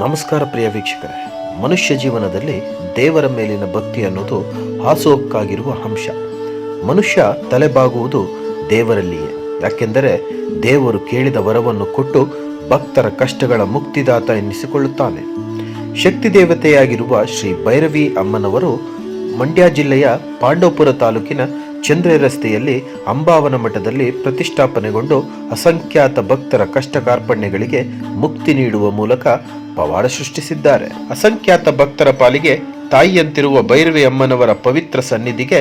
ನಮಸ್ಕಾರ ಪ್ರಿಯ ವೀಕ್ಷಕರೇ. ಮನುಷ್ಯ ಜೀವನದಲ್ಲಿ ದೇವರ ಮೇಲಿನ ಭಕ್ತಿ ಅನ್ನೋದು ಹಾಸೋಕ್ಕಾಗಿರುವ ಅಂಶ. ಮನುಷ್ಯ ತಲೆಬಾಗುವುದು ದೇವರಲ್ಲಿಯೇ. ಯಾಕೆಂದರೆ ದೇವರು ಕೇಳಿದ ವರವನ್ನು ಕೊಟ್ಟು ಭಕ್ತರ ಕಷ್ಟಗಳ ಮುಕ್ತಿದಾತ ಎನ್ನಿಸಿಕೊಳ್ಳುತ್ತಾನೆ. ಶಕ್ತಿ ದೇವತೆಯಾಗಿರುವ ಶ್ರೀ ಭೈರವಿ ಅಮ್ಮನವರು ಮಂಡ್ಯ ಜಿಲ್ಲೆಯ ಪಾಂಡವಪುರ ತಾಲೂಕಿನ ಚಂದ್ರ ರಸ್ತೆಯಲ್ಲಿ ಅಂಬಾವನ ಮಠದಲ್ಲಿ ಪ್ರತಿಷ್ಠಾಪನೆಗೊಂಡು ಅಸಂಖ್ಯಾತ ಭಕ್ತರ ಕಷ್ಟ ಕಾರ್ಪಣ್ಯಗಳಿಗೆ ಮುಕ್ತಿ ನೀಡುವ ಮೂಲಕ ಪವಾಡ ಸೃಷ್ಟಿಸಿದ್ದಾರೆ. ಅಸಂಖ್ಯಾತ ಭಕ್ತರ ಪಾಲಿಗೆ ತಾಯಿಯಂತಿರುವ ಭೈರವಿ ಅಮ್ಮನವರ ಪವಿತ್ರ ಸನ್ನಿಧಿಗೆ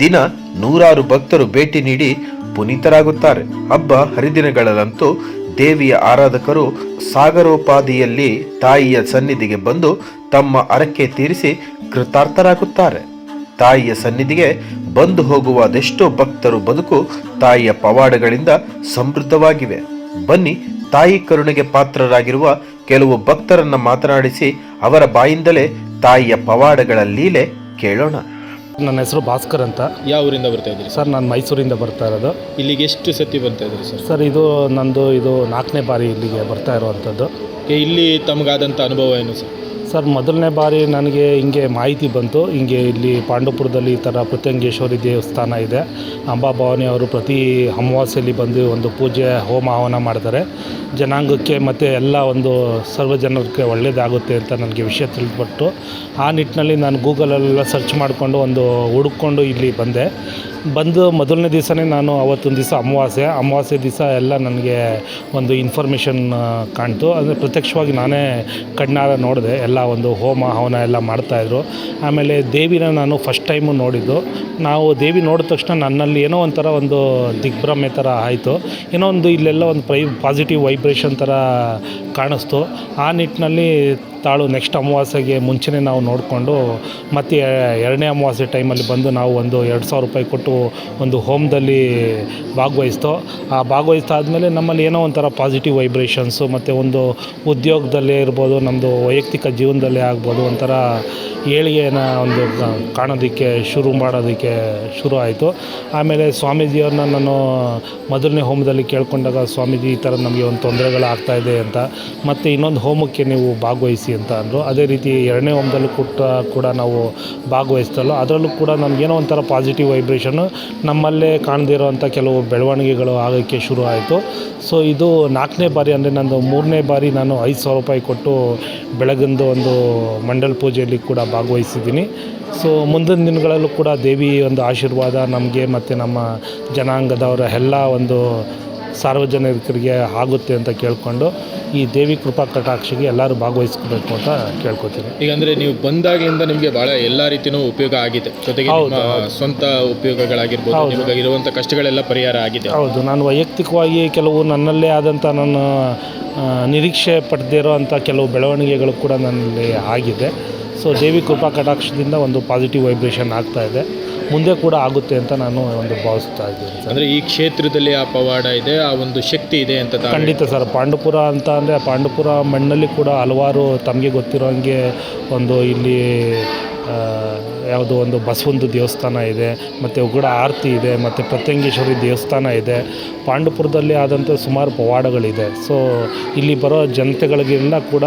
ದಿನ ನೂರಾರು ಭಕ್ತರು ಭೇಟಿ ನೀಡಿ ಪುನೀತರಾಗುತ್ತಾರೆ. ಹಬ್ಬ ಹರಿದಿನಗಳಲ್ಲಂತೂ ದೇವಿಯ ಆರಾಧಕರು ಸಾಗರೋಪಾದಿಯಲ್ಲಿ ತಾಯಿಯ ಸನ್ನಿಧಿಗೆ ಬಂದು ತಮ್ಮ ಅರಕೆ ತೀರಿಸಿ ಕೃತಾರ್ಥರಾಗುತ್ತಾರೆ. ತಾಯಿಯ ಸನ್ನಿಧಿಗೆ ಬಂದು ಹೋಗುವ ಅದೆಷ್ಟೋ ಭಕ್ತರು ಬದುಕು ತಾಯಿಯ ಪವಾಡಗಳಿಂದ ಸಮೃದ್ಧವಾಗಿವೆ. ಬನ್ನಿ ತಾಯಿ ಕರುಣೆಗೆ ಪಾತ್ರರಾಗಿರುವ ಕೆಲವು ಭಕ್ತರನ್ನ ಮಾತನಾಡಿಸಿ ಅವರ ಬಾಯಿಂದಲೇ ತಾಯಿಯ ಪವಾಡಗಳ ಲೀಲೆ ಕೇಳೋಣ. ನನ್ನ ಹೆಸರು ಭಾಸ್ಕರ್ ಅಂತ. ಯಾವ ಊರಿಂದ ಬರ್ತಾ ಇದ್ದೀರಿ? ಸರ್ ನಾನು ಮೈಸೂರಿಂದ ಬರ್ತಾ ಇರೋದು. ಇಲ್ಲಿಗೆ ಎಷ್ಟು ಸತಿ ಬರ್ತಾ ಇದ್ದೀರಿ ಸರ್? ಸರ್ ಇದು ನಂದು ಇದು ನಾಲ್ಕನೇ ಬಾರಿ ಇಲ್ಲಿಗೆ ಬರ್ತಾ ಇರುವಂಥದ್ದು. ಇಲ್ಲಿ ತಮಗಾದಂಥ ಅನುಭವ ಏನು ಸರ್? ಸರ್, ಮೊದಲನೇ ಬಾರಿ ನನಗೆ ಹಿಂಗೆ ಮಾಹಿತಿ ಬಂತು. ಹಿಂಗೆ ಇಲ್ಲಿ ಪಾಂಡವಪುರದಲ್ಲಿ ಈ ಥರ ಪ್ರತ್ಯಂಗೇಶ್ವರಿ ದೇವಸ್ಥಾನ ಇದೆ. ಅಂಬಾಭವಾನಿ ಅವರು ಪ್ರತಿ ಅಮಾವಾಸ್ಯೆಯಲ್ಲಿ ಬಂದು ಒಂದು ಪೂಜೆ, ಹೋಮ, ಹವನ ಮಾಡ್ತಾರೆ. ಜನಾಂಗಕ್ಕೆ ಮತ್ತು ಎಲ್ಲ ಒಂದು ಸರ್ವ ಜನರಿಗೆ ಒಳ್ಳೆಯದಾಗುತ್ತೆ ಅಂತ ನನಗೆ ವಿಷಯ ತಿಳಿದ್ಬಿಟ್ಟು ಆ ನಿಟ್ಟಿನಲ್ಲಿ ನಾನು ಗೂಗಲಲ್ಲೆಲ್ಲ ಸರ್ಚ್ ಮಾಡಿಕೊಂಡು ಒಂದು ಹುಡುಕೊಂಡು ಇಲ್ಲಿ ಬಂದೆ. ಬಂದು ಮೊದಲನೇ ದಿವಸನೇ ನಾನು ಅವತ್ತೊಂದು ದಿವಸ ಅಮಾವಾಸ್ಯೆ ಅಮಾವಾಸ್ಯೆ ದಿವಸ ಎಲ್ಲ ನನಗೆ ಒಂದು ಇನ್ಫಾರ್ಮೇಷನ್ ಕಾಣ್ತು. ಅಂದರೆ ಪ್ರತ್ಯಕ್ಷವಾಗಿ ನಾನೇ ಕಣ್ಣಾರ ನೋಡಿದೆ, ಎಲ್ಲ ಒಂದು ಹೋಮ, ಹವನ ಎಲ್ಲ ಮಾಡ್ತಾಯಿದ್ರು ಆಮೇಲೆ ದೇವಿನ ನಾನು ಫಸ್ಟ್ ಟೈಮು ನೋಡಿದ್ದು. ನಾವು ದೇವಿ ನೋಡಿದ ತಕ್ಷಣ ನನ್ನಲ್ಲಿ ಏನೋ ಒಂಥರ ಒಂದು ದಿಗ್ಭ್ರಮೆ ಥರ ಆಯಿತು. ಏನೋ ಒಂದು ಇಲ್ಲೆಲ್ಲ ಒಂದು ಪ್ರೈ ಪಾಸಿಟಿವ್ ವೈಬ್ರೇಷನ್ ಥರ ಕಾಣಿಸ್ತು. ಆ ನಿಟ್ಟಿನಲ್ಲಿ ತಾಳು ನೆಕ್ಸ್ಟ್ ಅಮಾವಾಸ್ಯೆಗೆ ಮುಂಚೆನೇ ನಾವು ನೋಡಿಕೊಂಡು ಮತ್ತೆ ಎರಡನೇ ಅಮಾವಾಸ್ಯೆ ಟೈಮಲ್ಲಿ ಬಂದು ನಾವು ಒಂದು ಎರಡು ಸಾವಿರ ರೂಪಾಯಿ ಕೊಟ್ಟು ಒಂದು ಹೋಮ್ದಲ್ಲಿ ಭಾಗವಹಿಸ್ತೋ. ಆ ಭಾಗವಹಿಸ್ತಾ ಆದಮೇಲೆ ನಮ್ಮಲ್ಲಿ ಏನೋ ಒಂಥರ ಪಾಸಿಟಿವ್ ವೈಬ್ರೇಷನ್ಸು ಮತ್ತು ಒಂದು ಉದ್ಯೋಗದಲ್ಲೇ ಇರ್ಬೋದು ನಮ್ಮದು ವೈಯಕ್ತಿಕ ಜೀವನದಲ್ಲೇ ಆಗ್ಬೋದು ಒಂಥರ ಏಳಿಗೆನ ಒಂದು ಕಾಣೋದಕ್ಕೆ ಶುರು ಮಾಡೋದಕ್ಕೆ ಶುರು ಆಯಿತು. ಆಮೇಲೆ ಸ್ವಾಮೀಜಿಯವ್ರನ್ನ ನಾನು ಮೊದಲನೇ ಹೋಮದಲ್ಲಿ ಕೇಳ್ಕೊಂಡಾಗ ಸ್ವಾಮೀಜಿ ಈ ಥರ ನಮಗೆ ಒಂದು ತೊಂದರೆಗಳು ಆಗ್ತಾಯಿದೆ ಅಂತ, ಮತ್ತು ಇನ್ನೊಂದು ಹೋಮಕ್ಕೆ ನೀವು ಭಾಗವಹಿಸಿ ಅಂತ ಅಂದರು. ಅದೇ ರೀತಿ ಎರಡನೇ ಹೋಮದಲ್ಲೂ ಕೂಡ ಕೂಡ ನಾವು ಭಾಗವಹಿಸ್ತಲ್ಲೋ ಅದರಲ್ಲೂ ಕೂಡ ನಮಗೇನೋ ಒಂಥರ ಪಾಸಿಟಿವ್ ವೈಬ್ರೇಷನ್ನು ನಮ್ಮಲ್ಲೇ ಕಾಣದೇ ಇರೋವಂಥ ಕೆಲವು ಬೆಳವಣಿಗೆಗಳು ಆಗೋಕ್ಕೆ ಶುರು ಆಯಿತು ಸೊ ಇದು ನಾಲ್ಕನೇ ಬಾರಿ ಅಂದರೆ ನಂದು ಮೂರನೇ ಬಾರಿ ನಾನು ಐದು ಸಾವಿರ ರೂಪಾಯಿ ಕೊಟ್ಟು ಬೆಳಗಿಂದು ಒಂದು ಮಂಡಲ ಪೂಜೆಯಲ್ಲಿ ಕೂಡ ಭಾಗವಹಿಸಿದ್ದೀನಿ. ಸೊ ಮುಂದಿನ ದಿನಗಳಲ್ಲೂ ಕೂಡ ದೇವಿ ಒಂದು ಆಶೀರ್ವಾದ ನಮಗೆ ಮತ್ತು ನಮ್ಮ ಜನಾಂಗದವರ ಎಲ್ಲ ಒಂದು ಸಾರ್ವಜನಿಕರಿಗೆ ಆಗುತ್ತೆ ಅಂತ ಕೇಳಿಕೊಂಡು ಈ ದೇವಿ ಕೃಪಾ ಕಟಾಕ್ಷಿಗೆ ಎಲ್ಲರೂ ಭಾಗವಹಿಸ್ಕೋಬೇಕು ಅಂತ ಕೇಳ್ಕೊತೀನಿ. ಈಗ ಅಂದರೆ ನೀವು ಬಂದಾಗಲಿಂದ ನಿಮಗೆ ಭಾಳ ಎಲ್ಲ ರೀತಿಯೂ ಉಪಯೋಗ ಆಗಿದೆ. ಜೊತೆಗೆ ಸ್ವಂತ ಉಪಯೋಗಗಳಾಗಿರ್ಬೋದು ಇರುವಂಥ ಕಷ್ಟಗಳೆಲ್ಲ ಪರಿಹಾರ ಆಗಿದೆ. ಹೌದು ನಾನು ವೈಯಕ್ತಿಕವಾಗಿ ಕೆಲವು ನನ್ನಲ್ಲೇ ಆದಂಥ ನನ್ನ ನಿರೀಕ್ಷೆ ನಿರೀಕ್ಷೆ ಪಡೆದಿರೋ ಅಂಥ ಕೆಲವು ಬೆಳವಣಿಗೆಗಳು ಕೂಡ ನನ್ನಲ್ಲಿ ಆಗಿದೆ. ಸೊ ದೇವಿ ಕೃಪಾ ಕಟಾಕ್ಷದಿಂದ ಒಂದು ಪಾಸಿಟಿವ್ ವೈಬ್ರೇಷನ್ ಆಗ್ತಾ ಇದೆ. ಮುಂದೆ ಕೂಡ ಆಗುತ್ತೆ ಅಂತ ನಾನು ಒಂದು ಭಾವಿಸ್ತಾ ಇದ್ದೀನಿ ಸರ್. ಅಂದರೆ ಈ ಕ್ಷೇತ್ರದಲ್ಲಿ ಆ ಪವಾಡ ಇದೆ ಆ ಒಂದು ಶಕ್ತಿ ಇದೆ ಅಂತ ತಾವು ಖಂಡಿತ ಸರ್. ಪಾಂಡುಪುರ ಅಂತ ಅಂದರೆ ಪಾಂಡುಪುರ ಮಣ್ಣಲ್ಲಿ ಕೂಡ ಹಲವಾರು ತಮಗೆ ಗೊತ್ತಿರೋ ಹಾಗೆ ಒಂದು ಇಲ್ಲಿ ಯಾವುದೋ ಒಂದು ಬಸವಂದು ದೇವಸ್ಥಾನ ಇದೆ ಮತ್ತು ಉಗುಡ ಆರತಿ ಇದೆ ಮತ್ತು ಪ್ರತ್ಯಂಗೇಶ್ವರಿ ದೇವಸ್ಥಾನ ಇದೆ. ಪಾಂಡುಪುರದಲ್ಲಿ ಆದಂಥ ಸುಮಾರು ಪವಾಡಗಳಿದೆ. ಸೊ ಇಲ್ಲಿ ಬರೋ ಜನತೆಗಳಿಗೆಲ್ಲ ಕೂಡ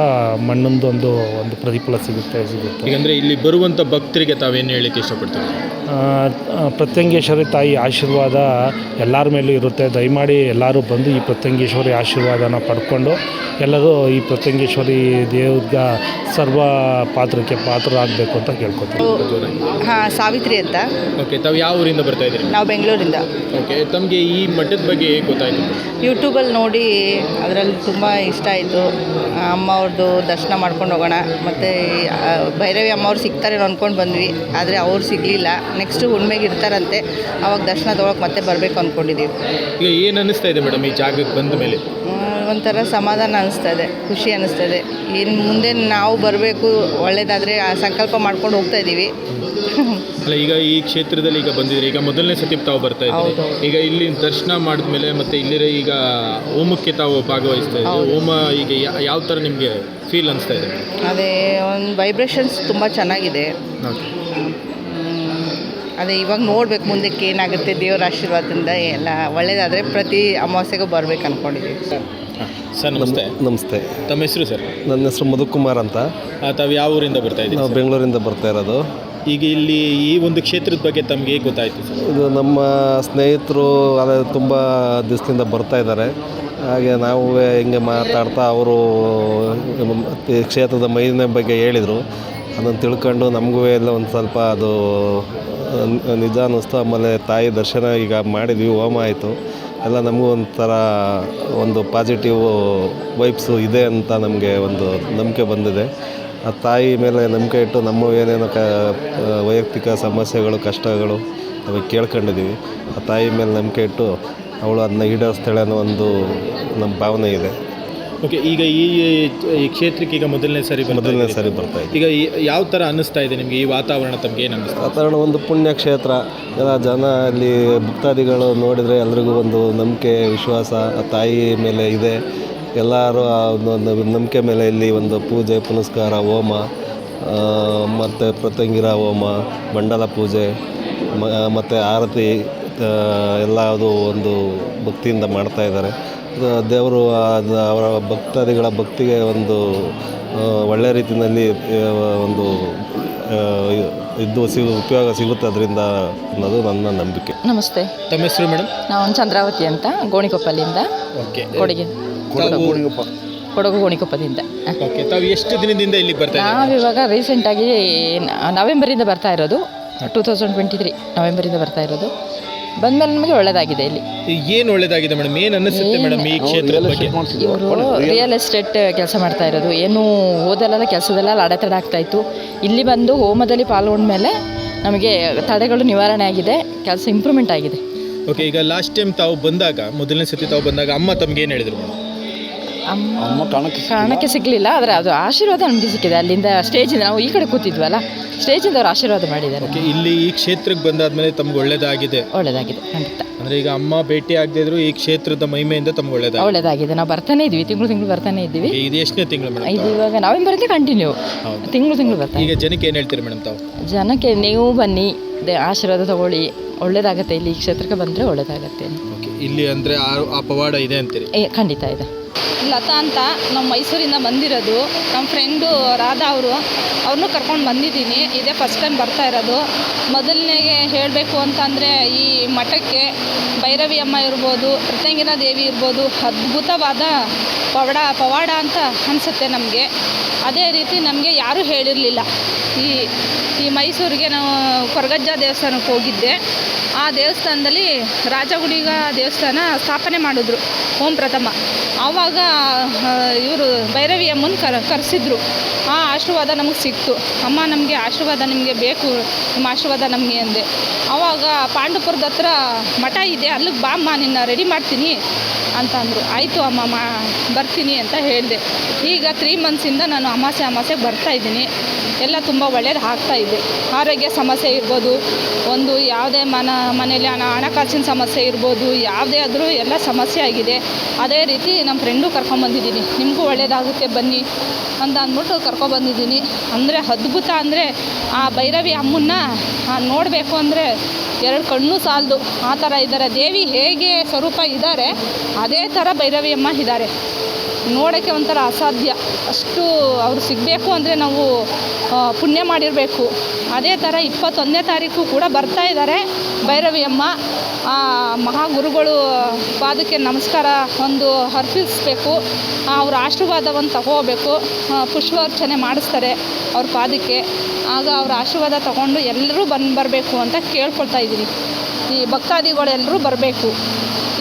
ಮಣ್ಣೊಂದೊಂದು ಒಂದು ಪ್ರತಿಫಲ ಸಿಗುತ್ತೆ ಸಿಗುತ್ತೆ. ಅಂದರೆ ಇಲ್ಲಿ ಬರುವಂಥ ಭಕ್ತರಿಗೆ ತಾವೇನು ಹೇಳಲಿಕ್ಕೆ ಇಷ್ಟಪಡ್ತೀವಿ ಪ್ರತ್ಯಂಗೇಶ್ವರಿ ತಾಯಿ ಆಶೀರ್ವಾದ ಎಲ್ಲರ ಮೇಲೂ ಇರುತ್ತೆ. ದಯಮಾಡಿ ಎಲ್ಲರೂ ಬಂದು ಈ ಪ್ರತ್ಯಂಗೇಶ್ವರಿ ಆಶೀರ್ವಾದನ ಪಡ್ಕೊಂಡು ಎಲ್ಲರೂ ಈ ಪ್ರತ್ಯಂಗೇಶ್ವರಿ ದೇವ್ರ ಸರ್ವ ಪಾತ್ರಕ್ಕೆ ಪಾತ್ರರಾಗಬೇಕು ಅಂತ ಕೇಳ್ಕೊತೀನಿ. ಹಾಂ ಸಾವಿತ್ರಿ ಅಂತ. ಓಕೆ ತಾವು ಯಾವ ಊರಿಂದ ಬರ್ತಾ ಇದ್ದೀರಿ? ನಾವು ಬೆಂಗಳೂರಿಂದ. ಓಕೆ ತಮಗೆ ಈ ಮಠದ ಬಗ್ಗೆ ಹೇಗೆ ಗೊತ್ತಾಯಿತು? ಯೂಟ್ಯೂಬಲ್ಲಿ ನೋಡಿ ಅದರಲ್ಲಿ ತುಂಬ ಇಷ್ಟ ಆಯಿತು. ಅಮ್ಮ ಅವ್ರದ್ದು ದರ್ಶನ ಮಾಡ್ಕೊಂಡು ಹೋಗೋಣ. ಮತ್ತು ಭೈರವಿ ಅಮ್ಮವ್ರು ಸಿಗ್ತಾರೆ ಅಂದ್ಕೊಂಡು ಬಂದ್ವಿ. ಆದರೆ ಅವ್ರು ಸಿಗಲಿಲ್ಲ. ನೆಕ್ಸ್ಟು ಹುಣ್ಮೆಗೆ ಇರ್ತಾರಂತೆ. ಅವಾಗ ದರ್ಶನ ತೊಗೊಳಕ್ಕೆ ಮತ್ತೆ ಬರಬೇಕು ಅಂದ್ಕೊಂಡಿದ್ದೀವಿ ಈಗ ಏನು ಅನ್ನಿಸ್ತಾ ಇದೆ ಮೇಡಮ್ ಈ ಜಾಗಕ್ಕೆ ಬಂದ ಮೇಲೆ? ಒಂಥರ ಸಮಾಧಾನ ಅನಿಸ್ತಾ ಇದೆ ಖುಷಿ ಅನ್ನಿಸ್ತಾ ಇದೆ ಇನ್ನು ಮುಂದೆ ನಾವು ಬರಬೇಕು ಒಳ್ಳೇದಾದರೆ ಆ ಸಂಕಲ್ಪ ಮಾಡ್ಕೊಂಡು ಹೋಗ್ತಾ ಇದ್ದೀವಿ. ಅಲ್ಲ ಈಗ ಈ ಕ್ಷೇತ್ರದಲ್ಲಿ ಈಗ ಬಂದಿದ್ರೆ ಈಗ ಮೊದಲನೇ ಸತಿ ತಾವು ಬರ್ತಾ ಇದ್ದೀವಿ ಈಗ ಇಲ್ಲಿ ದರ್ಶನ ಮಾಡಿದ್ಮೇಲೆ ಮತ್ತೆ ಇಲ್ಲಿರೋ ಈಗ ಹೋಮಕ್ಕೆ ತಾವು ಭಾಗವಹಿಸ್ತಾ ಇದ್ದೀವಿ ಹೋಮ ಈಗ ಯಾವ ಥರ ನಿಮಗೆ ಫೀಲ್ ಅನಿಸ್ತಾ ಇದೆ? ಅದೇ ಒಂದು ವೈಬ್ರೇಷನ್ಸ್ ತುಂಬ ಚೆನ್ನಾಗಿದೆ. ಅದೇ ಇವಾಗ ನೋಡ್ಬೇಕು ಮುಂದಕ್ಕೆ ಏನಾಗುತ್ತೆ ದೇವರ ಆಶೀರ್ವಾದದಿಂದ ಎಲ್ಲ ಒಳ್ಳೇದಾದರೆ ಪ್ರತಿ ಅಮಾವಾಸ್ಯೆಗೂ ಬರ್ಬೇಕು ಅಂದ್ಕೊಂಡಿದ್ದೀವಿ ಸರ್ ನಮಸ್ತೆ. ನಮಸ್ತೆ. ತಮ್ಮ ಹೆಸರು ಸರ್? ನನ್ನ ಹೆಸರು ಮಧುಕುಮಾರ್ ಅಂತ. ಆ, ತಾವು ಯಾವ ಊರಿಂದ ಬರ್ತಾ ಇದ್ದೀವಿ ನಾವು ಬೆಂಗಳೂರಿಂದ ಬರ್ತಾ ಇರೋದು. ಈಗ ಇಲ್ಲಿ ಈ ಒಂದು ಕ್ಷೇತ್ರದ ಬಗ್ಗೆ ತಮಗೆ ಹೇಗೆ ಗೊತ್ತಾಯಿತು ಸರ್? ಇದು ನಮ್ಮ ಸ್ನೇಹಿತರು ಅದೇ ತುಂಬ ದಿವಸದಿಂದ ಬರ್ತಾ ಇದ್ದಾರೆ. ಹಾಗೆ ನಾವು ಹಿಂಗೆ ಮಾತಾಡ್ತಾ ಅವರು ಈ ಕ್ಷೇತ್ರದ ಮೈನ ಬಗ್ಗೆ ಹೇಳಿದರು. ಅದನ್ನು ತಿಳ್ಕೊಂಡು ನಮಗೂ ಎಲ್ಲ ಒಂದು ಸ್ವಲ್ಪ ಅದು ನಿಜ ಅನ್ನಿಸ್ತು. ಆಮೇಲೆ ತಾಯಿ ದರ್ಶನ ಈಗ ಮಾಡಿದ್ವಿ ಹೋಮ ಆಯಿತು. ಎಲ್ಲ ನಮಗೂ ಒಂಥರ ಒಂದು ಪಾಸಿಟಿವ್ ವೈಬ್ಸು ಇದೆ ಅಂತ ನಮಗೆ ಒಂದು ನಂಬಿಕೆ ಬಂದಿದೆ. ಆ ತಾಯಿ ಮೇಲೆ ನಂಬಿಕೆ ಇಟ್ಟು ನಮ್ಮ ಏನೇನೋ ಕ ವೈಯಕ್ತಿಕ ಸಮಸ್ಯೆಗಳು, ಕಷ್ಟಗಳು ನಮಗೆ ಕೇಳ್ಕೊಂಡಿದ್ದೀವಿ. ಆ ತಾಯಿ ಮೇಲೆ ನಂಬಿಕೆ ಇಟ್ಟು ಅವಳು ಅದನ್ನ ಈಡೇರಿಸ್ತಾಳೆ ಅನ್ನೋ ಒಂದು ನಮ್ಮ ಭಾವನೆ ಇದೆ. ಓಕೆ ಈಗ ಈ ಈ ಕ್ಷೇತ್ರಕ್ಕೆ ಈಗ ಮೊದಲನೇ ಸರಿ ಮೊದಲನೇ. ಸಾರಿ ಬರ್ತಾ ಇದೆ. ಈಗ ಯಾವ ಥರ ಅನ್ನಿಸ್ತಾ ಇದೆ ನಿಮಗೆ? ಈ ವಾತಾವರಣ ತಮಗೆ ಏನು ಅನ್ನಿಸ್ತಾ ವಾತಾವರಣ ಒಂದು ಪುಣ್ಯ ಕ್ಷೇತ್ರ. ಎಲ್ಲ ಜನ ಅಲ್ಲಿ ಭಕ್ತಾದಿಗಳು ನೋಡಿದರೆ ಎಲ್ರಿಗೂ ಒಂದು ನಂಬಿಕೆ ವಿಶ್ವಾಸ ಆ ತಾಯಿ ಮೇಲೆ ಇದೆ. ಎಲ್ಲರೂ ಆ ಒಂದು ನಂಬಿಕೆ ಮೇಲೆ ಇಲ್ಲಿ ಒಂದು ಪೂಜೆ ಪುನಸ್ಕಾರ ಹೋಮ ಮತ್ತು ಪ್ರತಂಗಿರ ಹೋಮ ಮಂಡಲ ಪೂಜೆ ಮತ್ತು ಆರತಿ ಎಲ್ಲದು ಎಲ್ಲ ಅದು ಒಂದು ಭಕ್ತಿಯಿಂದ ಮಾಡ್ತಾ ಇದ್ದಾರೆ. ಇದು ದೇವರು ಅದು ಅವರ ಭಕ್ತಾದಿಗಳ ಭಕ್ತಿಗೆ ಒಂದು ಒಳ್ಳೆ ರೀತಿಯಲ್ಲಿ ಒಂದು ಇದು ಸಿಗು ಉಪಯೋಗ ಸಿಗುತ್ತೆ ಅದರಿಂದ ಅನ್ನೋದು ನನ್ನ ನಂಬಿಕೆ. ನಮಸ್ತೆ. ತಮ್ಮ ಹೆಸರು ಮೇಡಮ್? ನಾವು ಚಂದ್ರಾವತಿ ಅಂತ ಗೋಣಿಕೊಪ್ಪಲಿಂದ ಓಕೆ. ಕೊಡಗಿ ಕೊಡಗು ಗೋಣಿಕೊಪ್ಪದಿಂದ ಓಕೆ ತಾವು ಎಷ್ಟು ದಿನದಿಂದ ಇಲ್ಲಿ ಬರ್ತಾ ನಾವು ನಾವಿವಾಗ ರೀಸೆಂಟಾಗಿ ನವೆಂಬರಿಂದ ಬರ್ತಾ ಇರೋದು ಟೂ ತೌಸಂಡ್ ಟ್ವೆಂಟಿ ತ್ರೀ ನವೆಂಬರಿಂದ ಬರ್ತಾ ಇರೋದು. ಬಂದಮೇಲೆ ನಮಗೆ ಒಳ್ಳೆಯದಾಗಿದೆ ಇಲ್ಲಿ. ಏನು ಒಳ್ಳೇದಾಗಿದೆ ಮೇಡಮ್? ಏನು ಅನ್ನಿಸುತ್ತೆ ಮೇಡಮ್ ಈ ಕ್ಷೇತ್ರ ಬಗ್ಗೆ? ಇವರು ರಿಯಲ್ ಎಸ್ಟೇಟ್ ಕೆಲಸ ಮಾಡ್ತಾ ಇರೋದು. ಏನು ಓದಲ್ಲ ಕೆಲಸದಲ್ಲ ಅಡೆತಡೆ ಆಗ್ತಾ ಇತ್ತು. ಇಲ್ಲಿ ಬಂದು ಹೋಮದಲ್ಲಿ ಪಾಲ್ಗೊಂಡ ಮೇಲೆ ನಮಗೆ ತಡೆಗಳು ನಿವಾರಣೆ ಆಗಿದೆ. ಕೆಲಸ ಇಂಪ್ರೂವ್ಮೆಂಟ್ ಆಗಿದೆ. ಓಕೆ ಈಗ ಲಾಸ್ಟ್ ಟೈಮ್ ತಾವು ಬಂದಾಗ ಮೊದಲನೇ ಸತಿ ತಾವು ಬಂದಾಗ ಅಮ್ಮ ತಮ್ಗೆ ಏನು ಹೇಳಿದ್ರು ಮೇಡಮ್? ಅಮ್ಮ ಕಾಣಕ್ಕೆ ಸಿಗಲಿಲ್ಲ. ಆದರೆ ಅದು ಆಶೀರ್ವಾದ ನಮಗೆ ಸಿಕ್ಕಿದೆ. ಅಲ್ಲಿಂದ ಸ್ಟೇಜಿಂದ ನಾವು ಈ ಕಡೆ ಕೂತಿದ್ವಲ್ಲ ಸ್ಟೇಜಿಂದ ಅವರು ಆಶೀರ್ವಾದ ಮಾಡಿದ್ದಾರೆ. ಓಕೆ ಇಲ್ಲಿ ಈ ಕ್ಷೇತ್ರಕ್ಕೆ ಬಂದಾದ್ಮೇಲೆ ತಮ್ಗೆ ಒಳ್ಳೇದಾಗಿದೆ. ಒಳ್ಳೆಯದಾಗಿದೆ ಖಂಡಿತ. ಅಂದ್ರೆ ಈಗ ಅಮ್ಮ ಭೇಟಿ ಆಗದಿದ್ರು ಈ ಕ್ಷೇತ್ರದ ಮಹಿಮೆಯಿಂದ ತಮ್ಗೆ ಒಳ್ಳೇದಾಗಿದೆ. ಒಳ್ಳೆಯದಾಗಿದೆ ನಾವು ಬರ್ತಾನೆ ಇದ್ವಿ ತಿಂಗಳು ತಿಂಗಳು ಬರ್ತಾನೆ ಇದ್ದೀವಿ. ಇದು ಎಷ್ಟನೇ ತಿಂಗಳು ಮೇಡಮ್ ಇದು ಇವಾಗ ನವೆಂಬರಿಂದ ಕಂಟಿನ್ಯೂ ತಿಂಗಳು ತಿಂಗಳು ಬರ್ತಾನೆ. ಈಗ ಜನಕ್ಕೆ ಏನು ಹೇಳ್ತೀರಿ ಮೇಡಮ್ ತಾವು? ಜನಕ್ಕೆ ನೀವು ಬನ್ನಿ ದೇ ಆಶೀರ್ವಾದ ತಗೊಳ್ಳಿ. ಒಳ್ಳೇದಾಗತ್ತೆ ಇಲ್ಲಿ ಈ ಕ್ಷೇತ್ರಕ್ಕೆ ಬಂದರೆ ಒಳ್ಳೇದಾಗತ್ತೆ. ಓಕೆ ಇಲ್ಲಿ ಅಂದ್ರೆ ಆ ಆ ಪವಾಡ ಇದೆ ಅಂತೀರಿ? ಏ ಖಂಡಿತ ಇದೆ. ಲತಾ ಅಂತ ನಾವು ಮೈಸೂರಿಂದ ಬಂದಿರೋದು. ನಮ್ಮ ಫ್ರೆಂಡು ರಾಧಾ ಅವರು ಅವ್ರನ್ನೂ ಕರ್ಕೊಂಡು ಬಂದಿದ್ದೀನಿ. ಇದೇ ಫಸ್ಟ್ ಟೈಮ್ ಬರ್ತಾ ಇರೋದು. ಮೊದಲನೇಗೆ ಹೇಳಬೇಕು ಅಂತಂದರೆ ಈ ಮಠಕ್ಕೆ ಭೈರವಿ ಅಮ್ಮ ಇರ್ಬೋದು ಪ್ರತ್ಯಂಗಿನ ದೇವಿ ಇರ್ಬೋದು, ಅದ್ಭುತವಾದ ಪವಾಡ ಪವಾಡ ಅಂತ ಅನಿಸುತ್ತೆ ನಮಗೆ. ಅದೇ ರೀತಿ ನಮಗೆ ಯಾರೂ ಹೇಳಿರಲಿಲ್ಲ. ಈ ಈ ಮೈಸೂರಿಗೆ ನಾವು ಕೊರಗಜ್ಜ ದೇವಸ್ಥಾನಕ್ಕೆ ಹೋಗಿದ್ದೆ. ಆ ದೇವಸ್ಥಾನದಲ್ಲಿ ರಾಜಗುಡಿಗ ದೇವಸ್ಥಾನ ಸ್ಥಾಪನೆ ಮಾಡಿದ್ರು, ಓಂ ಪ್ರಥಮ. ಆವಾಗ ಇವರು ಭೈರವಿ ಅಮ್ಮನ ಕರ, ಕರೆಸಿದ್ರು. ಆ ಆಶೀರ್ವಾದ ನಮಗೆ ಸಿಕ್ತು. ಅಮ್ಮ ನಮಗೆ ಆಶೀರ್ವಾದ ನಿಮಗೆ ಬೇಕು, ನಿಮ್ಮ ಆಶೀರ್ವಾದ ನಮಗೆ ಅಂದೆ. ಆವಾಗ ಪಾಂಡುಪುರದ ಹತ್ರ ಮಠ ಇದೆ ಅಲ್ಲಿಗೆ ಬಾ ಅಮ್ಮ, ನಿನ್ನ ರೆಡಿ ಮಾಡ್ತೀನಿ ಅಂತ ಅಂದರು ಆಯಿತು ಅಮ್ಮ, ಮಾ, ಬರ್ತೀನಿ ಅಂತ ಹೇಳಿದೆ. ಈಗ ತ್ರೀ ಮಂತ್ಸಿಂದ ನಾನು ಅಮಾಸೆ ಅಮಾಸೆ ಬರ್ತಾ ಇದ್ದೀನಿ. ಎಲ್ಲ ತುಂಬ ಒಳ್ಳೇದು ಆಗ್ತಾ ಇದೆ. ಆರೋಗ್ಯ ಸಮಸ್ಯೆ ಇರ್ಬೋದು. ಒಂದು ಯಾವುದೇ ಮನ ಮನೇಲಿ ಹಣ, ಹಣಕಾಸಿನ ಸಮಸ್ಯೆ ಇರ್ಬೋದು. ಯಾವುದೇ ಆದರೂ ಎಲ್ಲ ಸಮಸ್ಯೆ ಆಗಿದೆ. ಅದೇ ರೀತಿ ನಮ್ಮ ಫ್ರೆಂಡು ಕರ್ಕೊಂಬಂದಿದ್ದೀನಿ ನಿಮಗೂ ಒಳ್ಳೆಯದಾಗುತ್ತೆ ಬನ್ನಿ. ಅಂತ ಅಂದ್ಬಿಟ್ಟು ಕರ್ಕೊಬಂದಿದ್ದೀನಿ. ಅಂದರೆ ಅದ್ಭುತ ಅಂದರೆ ಆ ಭೈರವಿ ಅಮ್ಮನ್ನ ನೋಡಬೇಕು ಅಂದರೆ ಎರಡು ಕಣ್ಣು ಸಾಲದು. ಆ ಥರ ಇದ್ದಾರೆ. ದೇವಿ ಹೇಗೆ ಸ್ವರೂಪ ಇದ್ದಾರೆ, ಅದೇ ಥರ ಭೈರವಿ ಅಮ್ಮ ಇದ್ದಾರೆ. ನೋಡೋಕ್ಕೆ ಒಂಥರ ಅಸಾಧ್ಯ. ಅಷ್ಟು ಅವ್ರು ಸಿಗಬೇಕು ಅಂದರೆ ನಾವು ಪುಣ್ಯ ಮಾಡಿರಬೇಕು. ಅದೇ ಥರ ಇಪ್ಪತ್ತೊಂದನೇ ತಾರೀಕು ಕೂಡ ಬರ್ತಾ ಇದ್ದಾರೆ ಭೈರವಿ ಅಮ್ಮ. ಆ, ಮಹಾಗುರುಗಳು ಪಾದಕ್ಕೆ ನಮಸ್ಕಾರ ಒಂದು ಅರ್ಪಿಸಬೇಕು. ಅವ್ರ ಆಶೀರ್ವಾದವನ್ನು ತಗೋಬೇಕು. ಪುಷ್ಪಾರ್ಚನೆ ಮಾಡಿಸ್ತಾರೆ ಅವ್ರ ಪಾದಕ್ಕೆ. ಆಗ ಅವ್ರ ಆಶೀರ್ವಾದ ತಗೊಂಡು ಎಲ್ಲರೂ ಬಂದು ಬರಬೇಕು ಅಂತ ಕೇಳ್ಕೊಳ್ತಾ ಇದ್ದೀನಿ. ಈ ಭಕ್ತಾದಿಗಳೆಲ್ಲರೂ ಬರಬೇಕು.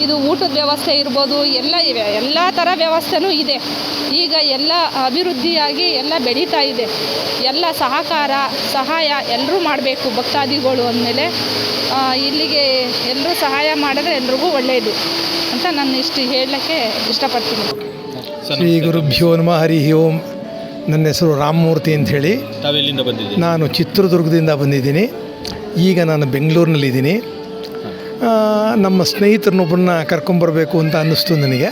ಇದು ಊಟದ ವ್ಯವಸ್ಥೆ ಇರ್ಬೋದು ಎಲ್ಲ ಇವೆ. ಎಲ್ಲ ಥರ ವ್ಯವಸ್ಥೆನೂ ಇದೆ. ಈಗ ಎಲ್ಲ ಅಭಿವೃದ್ಧಿಯಾಗಿ ಎಲ್ಲ ಬೆಳೀತಾ ಇದೆ. ಎಲ್ಲ ಸಹಕಾರ ಸಹಾಯ ಎಲ್ಲರೂ ಮಾಡಬೇಕು ಭಕ್ತಾದಿಗಳು ಅಂದಮೇಲೆ. ಇಲ್ಲಿಗೆ ಎಲ್ಲರೂ ಸಹಾಯ ಮಾಡಿದ್ರೆ ಎಲ್ರಿಗೂ ಒಳ್ಳೆಯದು ಅಂತ ನಾನು ಇಷ್ಟು ಹೇಳೋಕ್ಕೆ ಇಷ್ಟಪಡ್ತೀನಿ. ಶ್ರೀ ಗುರುಭ್ಯೋ ನಮಃ ಹರಿ ಓಂ. ನನ್ನ ಹೆಸರು ರಾಮಮೂರ್ತಿ ಅಂತ ಹೇಳಿ. ತಾವೆಲ್ಲಿಂದ ಬಂದಿದ್ದೀರಿ? ನಾನು ಚಿತ್ರದುರ್ಗದಿಂದ ಬಂದಿದ್ದೀನಿ. ಈಗ ನಾನು ಬೆಂಗಳೂರಿನಲ್ಲಿದ್ದೀನಿ. ನಮ್ಮ ಸ್ನೇಹಿತರನ್ನೊಬ್ಬರನ್ನ ಕರ್ಕೊಂಬರ್ಬೇಕು ಅಂತ ಅನ್ನಿಸ್ತು ನನಗೆ.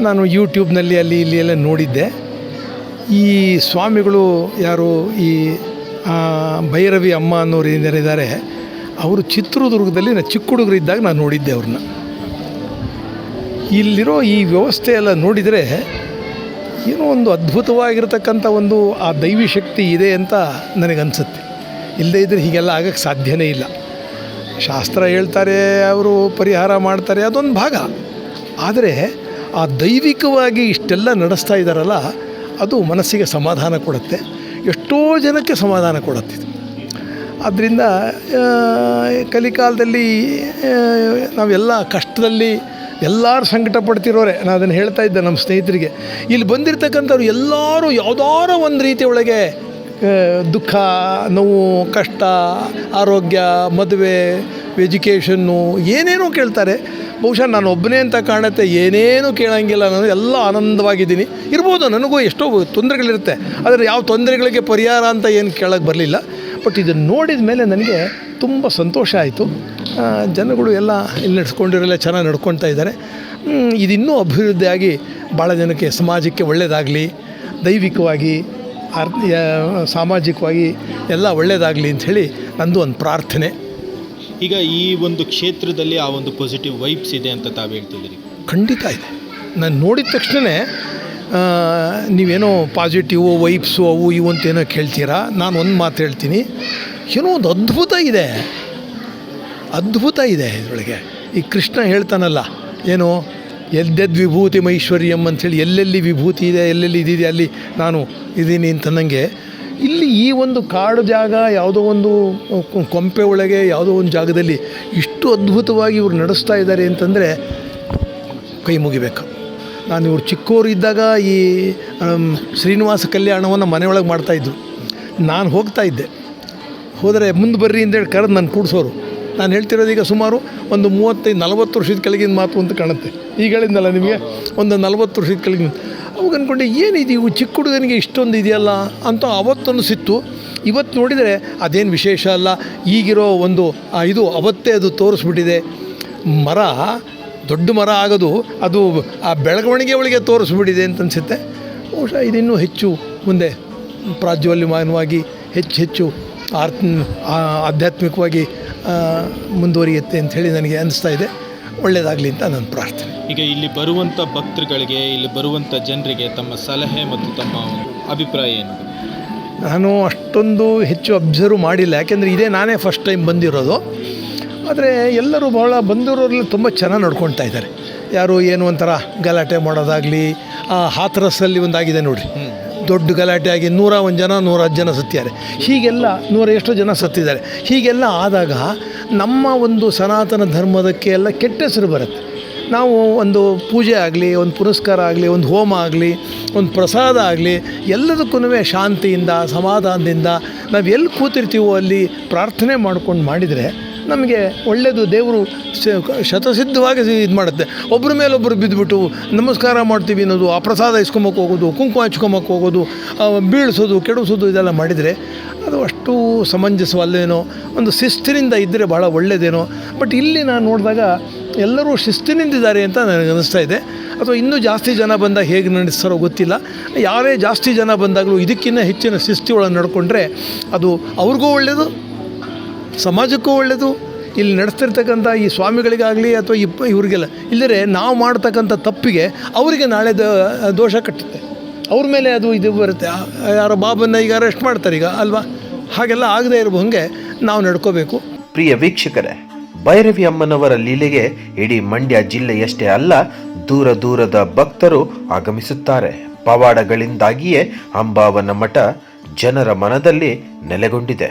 ನಾನು ಯೂಟ್ಯೂಬ್ನಲ್ಲಿ ಅಲ್ಲಿ ಇಲ್ಲಿ ಎಲ್ಲ ನೋಡಿದ್ದೆ. ಈ ಸ್ವಾಮಿಗಳು ಯಾರು ಈ ಭೈರವಿ ಅಮ್ಮ ಅನ್ನೋರು ಏನಿದ್ದಾರೆ ಅವರು ಚಿತ್ರದುರ್ಗದಲ್ಲಿ ನಾನು ಚಿಕ್ಕ ಹುಡುಗರಿದ್ದಾಗ ನಾನು ನೋಡಿದ್ದೆ ಅವ್ರನ್ನ. ಇಲ್ಲಿರೋ ಈ ವ್ಯವಸ್ಥೆ ಎಲ್ಲ ನೋಡಿದರೆ ಏನೋ ಒಂದು ಅದ್ಭುತವಾಗಿರ್ತಕ್ಕಂಥ ಒಂದು ಆ ದೈವಿ ಶಕ್ತಿ ಇದೆ ಅಂತ ನನಗನ್ಸುತ್ತೆ. ಇಲ್ಲದೇ ಇದ್ದರೆ ಹೀಗೆಲ್ಲ ಆಗೋಕ್ಕೆ ಸಾಧ್ಯನೇ ಇಲ್ಲ. ಶಾಸ್ತ್ರ ಹೇಳ್ತಾರೆ, ಅವರು ಪರಿಹಾರ ಮಾಡ್ತಾರೆ, ಅದೊಂದು ಭಾಗ. ಆದರೆ ಆ ದೈವಿಕವಾಗಿ ಇಷ್ಟೆಲ್ಲ ನಡೆಸ್ತಾ ಇದ್ದಾರಲ್ಲ, ಅದು ಮನಸ್ಸಿಗೆ ಸಮಾಧಾನ ಕೊಡುತ್ತೆ, ಎಷ್ಟೋ ಜನಕ್ಕೆ ಸಮಾಧಾನ ಕೊಡುತ್ತೆ ಆದ್ದರಿಂದ ಕಲಿಕಾಲದಲ್ಲಿ ನಾವೆಲ್ಲ ಕಷ್ಟದಲ್ಲಿ ಎಲ್ಲರೂ ಸಂಕಟ ಪಡ್ತಿರೋರೆ ನಾನು ಅದನ್ನು ಹೇಳ್ತಾ ಇದ್ದೆ ನಮ್ಮ ಸ್ನೇಹಿತರಿಗೆ. ಇಲ್ಲಿ ಬಂದಿರತಕ್ಕಂಥವ್ರು ಎಲ್ಲರೂ ಯಾವುದಾರೋ ಒಂದು ರೀತಿಯೊಳಗೆ ದುಃಖ, ನೋವು, ಕಷ್ಟ, ಆರೋಗ್ಯ, ಮದುವೆ, ಎಜುಕೇಷನ್ನು ಏನೇನೋ ಕೇಳ್ತಾರೆ. ಬಹುಶಃ ನಾನು ಒಬ್ಬನೇ ಅಂತ ಕಾಣುತ್ತೆ, ಏನೇನು ಕೇಳೋಂಗಿಲ್ಲ, ನಾನು ಎಲ್ಲ ಆನಂದವಾಗಿದ್ದೀನಿ. ಇರ್ಬೋದು, ನನಗೂ ಎಷ್ಟೋ ತೊಂದರೆಗಳಿರುತ್ತೆ. ಆದರೆ ಯಾವ ತೊಂದರೆಗಳಿಗೆ ಪರಿಹಾರ ಅಂತ ಏನು ಕೇಳೋಕ್ಕೆ ಬರಲಿಲ್ಲ. ಬಟ್ ಇದನ್ನು ನೋಡಿದ ಮೇಲೆ ನನಗೆ ತುಂಬ ಸಂತೋಷ ಆಯಿತು. ಜನಗಳು ಎಲ್ಲ ಇಲ್ಲಿ ನಡೆಸ್ಕೊಂಡಿರೋಲ್ಲ, ಚೆನ್ನಾಗಿ ನಡ್ಕೊತಾ ಇದ್ದಾರೆ. ಇದಿನ್ನೂ ಅಭಿವೃದ್ಧಿಯಾಗಿ ಭಾಳ ಜನಕ್ಕೆ, ಸಮಾಜಕ್ಕೆ ಒಳ್ಳೆಯದಾಗಲಿ ದೈವಿಕವಾಗಿ ಅರ್ ಸಾಮಾಜಿಕವಾಗಿ ಎಲ್ಲ ಒಳ್ಳೆಯದಾಗಲಿ ಅಂಥೇಳಿ ನಂದು ಒಂದು ಪ್ರಾರ್ಥನೆ. ಈಗ ಈ ಒಂದು ಕ್ಷೇತ್ರದಲ್ಲಿ ಆ ಒಂದು ಪಾಸಿಟಿವ್ ವೈಬ್ಸ್ ಇದೆ ಅಂತ ತಾವು ಹೇಳ್ತಿದ್ದೀರಿ. ಖಂಡಿತ ಇದೆ. ನಾನು ನೋಡಿದ ತಕ್ಷಣವೇ ನೀವೇನೋ ಪಾಸಿಟಿವು ವೈಬ್ಸು ಅವು ಇವು ಅಂತೇನೋ ಕೇಳ್ತೀರಾ? ನಾನು ಒಂದು ಮಾತು ಹೇಳ್ತೀನಿ. ಏನೋ ಒಂದು ಅದ್ಭುತ ಇದೆ. ಅದ್ಭುತ ಇದೆ ಇದರೊಳಗೆ. ಈ ಕೃಷ್ಣ ಹೇಳ್ತಾನಲ್ಲ ಏನು? ಎದ್ದೆದ್ದು ವಿಭೂತಿ ಮೈಶ್ವರ್ಯಂ ಅಂಥೇಳಿ ಎಲ್ಲೆಲ್ಲಿ ವಿಭೂತಿ ಇದೆ, ಎಲ್ಲೆಲ್ಲಿ ಇದಿದೆ, ಅಲ್ಲಿ ನಾನು ಇದ್ದೀನಿ ಅಂತ ಇಲ್ಲಿ ಈ ಒಂದು ಕಾಡು ಜಾಗ ಯಾವುದೋ ಒಂದು ಕೊಂಪೆ ಒಳಗೆ ಯಾವುದೋ ಒಂದು ಜಾಗದಲ್ಲಿ ಇಷ್ಟು ಅದ್ಭುತವಾಗಿ ಇವ್ರು ನಡೆಸ್ತಾ ಇದ್ದಾರೆ ಅಂತಂದರೆ ಕೈ ಮುಗಿಬೇಕು. ನಾನು ಇವ್ರು ಚಿಕ್ಕವರು ಇದ್ದಾಗ ಈ ಶ್ರೀನಿವಾಸ ಕಲ್ಯಾಣವನ್ನು ಮನೆಯೊಳಗೆ ಮಾಡ್ತಾಯಿದ್ರು ನಾನು ಹೋಗ್ತಾ ಇದ್ದೆ. ಹೋದರೆ ಮುಂದೆ ಬರ್ರಿ ಅಂತೇಳಿ ಕರೆದು ನಾನು ಕೂಡಿಸೋರು. ನಾನು ಹೇಳ್ತಿರೋದು ಈಗ ಸುಮಾರು ಒಂದು ಮೂವತ್ತೈದು, ನಲವತ್ತು ವರ್ಷದ ಕೆಳಗಿನ ಮಾತು ಅಂತ ಕಾಣುತ್ತೆ. ಈಗ ಹೇಳಿದ್ನಲ್ಲ ನಿಮಗೆ ಒಂದು ನಲವತ್ತು ವರ್ಷದ ಕೆಳಗಿನ. ಅವಾಗ ಅಂದ್ಕೊಂಡೆ ಏನಿದೆ ಇವು ಚಿಕ್ಕ ಹುಡುಗನಿಗೆ ಇಷ್ಟೊಂದು ಇದೆಯಲ್ಲ ಅಂತ ಅವತ್ತೊಂದು ಸಿತ್ತು. ಇವತ್ತು ನೋಡಿದರೆ ಅದೇನು ವಿಶೇಷ ಅಲ್ಲ, ಈಗಿರೋ ಒಂದು ಇದು ಅವತ್ತೇ ಅದು ತೋರಿಸ್ಬಿಟ್ಟಿದೆ. ಮರ, ದೊಡ್ಡ ಮರ ಆಗೋದು, ಅದು, ಆ, ಬೆಳವಣಿಗೆ ಒಳಗೆ ತೋರಿಸ್ಬಿಟ್ಟಿದೆ ಅಂತ ಅನಿಸುತ್ತೆ. ಬಹುಶಃ ಇದಿನ್ನೂ ಹೆಚ್ಚು ಮುಂದೆ ಪ್ರಾಜ್ವಲ್ಯಮಾನವಾಗಿ, ಹೆಚ್ಚು ಹೆಚ್ಚು ಆರ್ತ್ ಆಧ್ಯಾತ್ಮಿಕವಾಗಿ ಮುಂದುವರಿಯುತ್ತೆ ಹೇಳಿ ನನಗೆ ಅನಿಸ್ತಾ ಇದೆ. ಒಳ್ಳೆಯದಾಗಲಿ ಅಂತ ನನ್ನ ಪ್ರಾರ್ಥನೆ. ಈಗ ಇಲ್ಲಿ ಬರುವಂಥ ಭಕ್ತರುಗಳಿಗೆ ಇಲ್ಲಿ ಬರುವಂಥ ಜನರಿಗೆ ತಮ್ಮ ಸಲಹೆ ಮತ್ತು ತಮ್ಮ ಅಭಿಪ್ರಾಯ ಏನು? ನಾನು ಅಷ್ಟೊಂದು ಹೆಚ್ಚು ಅಬ್ಸರ್ವ್ ಮಾಡಿಲ್ಲ. ಯಾಕೆಂದರೆ ಇದೇ ನಾನೇ ಫಸ್ಟ್ ಟೈಮ್ ಬಂದಿರೋದು. ಆದರೆ ಎಲ್ಲರೂ ಭಾಳ ಬಂದಿರೋರೆಲ್ಲ ತುಂಬ ಚೆನ್ನಾಗಿ ನೋಡ್ಕೊಳ್ತಾ ಇದ್ದಾರೆ. ಯಾರು ಏನು ಒಂಥರ ಗಲಾಟೆ ಮಾಡೋದಾಗಲಿ ಆ ಹಾತ್ರಸಲ್ಲಿ ಒಂದಾಗಿದೆ ನೋಡ್ರಿ. ದೊಡ್ಡ ಗಲಾಟೆ ಆಗಿ ನೂರ ಒಂದು ಜನ, ನೂರ ಹತ್ತು ಜನ ಸತ್ತಿದ್ದಾರೆ. ಹೀಗೆಲ್ಲ ನೂರ ಎಷ್ಟೋ ಜನ ಸತ್ತಿದ್ದಾರೆ. ಹೀಗೆಲ್ಲ ಆದಾಗ ನಮ್ಮ ಒಂದು ಸನಾತನ ಧರ್ಮದಕ್ಕೆ ಎಲ್ಲ ಕೆಟ್ಟ ಹೆಸರು ಬರುತ್ತೆ. ನಾವು ಒಂದು ಪೂಜೆ ಆಗಲಿ, ಒಂದು ಪುರಸ್ಕಾರ ಆಗಲಿ, ಒಂದು ಹೋಮ ಆಗಲಿ, ಒಂದು ಪ್ರಸಾದ ಆಗಲಿ, ಎಲ್ಲದಕ್ಕೂ ಶಾಂತಿಯಿಂದ, ಸಮಾಧಾನದಿಂದ ನಾವು ಎಲ್ಲಿ ಕೂತಿರ್ತೀವೋ ಅಲ್ಲಿ ಪ್ರಾರ್ಥನೆ ಮಾಡ್ಕೊಂಡು ಮಾಡಿದರೆ ನಮಗೆ ಒಳ್ಳೆಯದು, ದೇವರು ಶತಸಿದ್ಧವಾಗಿ ಇದು ಮಾಡುತ್ತೆ. ಒಬ್ಬರ ಮೇಲೊಬ್ಬರು ಬಿದ್ದುಬಿಟ್ಟು ನಮಸ್ಕಾರ ಮಾಡ್ತೀವಿ ಅನ್ನೋದು, ಆ ಪ್ರಸಾದ ಇಸ್ಕೊಂಬಕ್ಕೆ ಹೋಗೋದು, ಕುಂಕುಮ ಹಚ್ಕೊಂಬಕ್ಕೆ ಹೋಗೋದು ಬೀಳಿಸೋದು, ಕೆಡಿಸೋದು ಇದೆಲ್ಲ ಮಾಡಿದರೆ ಅದು ಅಷ್ಟು ಸಮಂಜಸವಲ್ಲೇನೋ, ಒಂದು ಶಿಸ್ತಿನಿಂದ ಇದ್ದರೆ ಭಾಳ ಒಳ್ಳೆಯದೇನೋ ಬಟ್ ಇಲ್ಲಿ ನಾನು ನೋಡಿದಾಗ ಎಲ್ಲರೂ ಶಿಸ್ತಿನಿಂದಿದ್ದಾರೆ ಅಂತ ನನಗೆ ಅನ್ನಿಸ್ತಾ ಇದೆ. ಅಥವಾ ಇನ್ನೂ ಜಾಸ್ತಿ ಜನ ಬಂದಾಗ ಹೇಗೆ ನಡೆಸ್ತಾರೋ ಗೊತ್ತಿಲ್ಲ. ಯಾರೇ ಜಾಸ್ತಿ ಜನ ಬಂದಾಗಲೂ ಇದಕ್ಕಿಂತ ಹೆಚ್ಚಿನ ಶಿಸ್ತಿ ಒಳಗೆ ನಡ್ಕೊಂಡ್ರೆ ಅದು ಅವ್ರಿಗೂ ಒಳ್ಳೆಯದು ಸಮಾಜಕ್ಕೂ ಒಳ್ಳೆಯದು ಇಲ್ಲಿ ನಡೆಸ್ತಿರ್ತಕ್ಕಂಥ ಈ ಸ್ವಾಮಿಗಳಿಗಾಗಲಿ ಅಥವಾ ಇಪ್ಪ ಇವ್ರಿಗೆಲ್ಲ. ಇಲ್ಲದ್ರೆ ನಾವು ಮಾಡ್ತಕ್ಕಂಥ ತಪ್ಪಿಗೆ ಅವರಿಗೆ ನಾಳೆ ದೋಷ ಕಟ್ಟುತ್ತೆ. ಅವ್ರ ಮೇಲೆ ಅದು ಇದು ಬರುತ್ತೆ. ಯಾರೋ ಬಾಬನ್ನ ಈಗ ಅರೆಸ್ಟ್ ಮಾಡ್ತಾರೆ ಈಗ, ಅಲ್ವಾ? ಹಾಗೆಲ್ಲ ಆಗದೆ ಇರೋ ಹಂಗೆ ನಾವು ನಡ್ಕೋಬೇಕು. ಪ್ರಿಯ ವೀಕ್ಷಕರೇ, ಭೈರವಿ ಅಮ್ಮನವರ ಲೀಲೆಗೆ ಇಡೀ ಮಂಡ್ಯ ಜಿಲ್ಲೆಯಷ್ಟೇ ಅಲ್ಲ, ದೂರ ದೂರದ ಭಕ್ತರು ಆಗಮಿಸುತ್ತಾರೆ. ಪವಾಡಗಳಿಂದಾಗಿಯೇ ಅಂಬಾವನ ಮಠ ಜನರ ಮನದಲ್ಲಿ ನೆಲೆಗೊಂಡಿದೆ.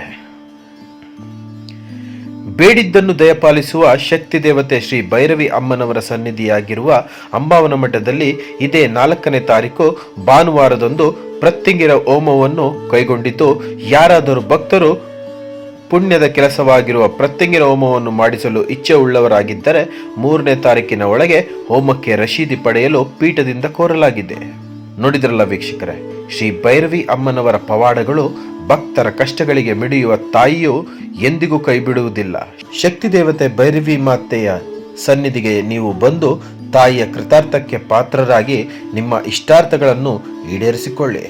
ಬೇಡಿದ್ದನ್ನು ದಯಪಾಲಿಸುವ ಶಕ್ತಿ ದೇವತೆ ಶ್ರೀ ಭೈರವಿ ಅಮ್ಮನವರ ಸನ್ನಿಧಿಯಾಗಿರುವ ಅಂಬಾವನ ಮಠದಲ್ಲಿ ಇದೇ ನಾಲ್ಕನೇ ತಾರೀಕು ಭಾನುವಾರದಂದು ಪ್ರತ್ಯಂಗಿರ ಹೋಮವನ್ನು ಕೈಗೊಂಡಿದ್ದು ಯಾರಾದರೂ ಭಕ್ತರು ಪುಣ್ಯದ ಕೆಲಸವಾಗಿರುವ ಪ್ರತ್ಯಂಗಿರ ಹೋಮವನ್ನು ಮಾಡಿಸಲು ಇಚ್ಛೆ ಉಳ್ಳವರಾಗಿದ್ದರೆ ಮೂರನೇ ತಾರೀಕಿನ ಒಳಗೆ ಹೋಮಕ್ಕೆ ರಶೀದಿ ಪಡೆಯಲು ಪೀಠದಿಂದ ಕೋರಲಾಗಿದೆ. ನೋಡಿದ್ರಲ್ಲ ವೀಕ್ಷಕರೇ? ಶ್ರೀ ಭೈರವಿ ಅಮ್ಮನವರ ಪವಾಡಗಳು ಭಕ್ತರ ಕಷ್ಟಗಳಿಗೆ ಮಿಡಿಯುವ ತಾಯಿಯು ಎಂದಿಗೂ ಕೈ ಬಿಡುವುದಿಲ್ಲ ಶಕ್ತಿ ದೇವತೆ ಭೈರವಿ ಮಾತೆಯ ಸನ್ನಿಧಿಗೆ ನೀವು ಬಂದು ತಾಯಿಯ ಕೃತಾರ್ಥಕ್ಕೆ ಪಾತ್ರರಾಗಿ ನಿಮ್ಮ ಇಷ್ಟಾರ್ಥಗಳನ್ನು ಈಡೇರಿಸಿಕೊಳ್ಳಿ.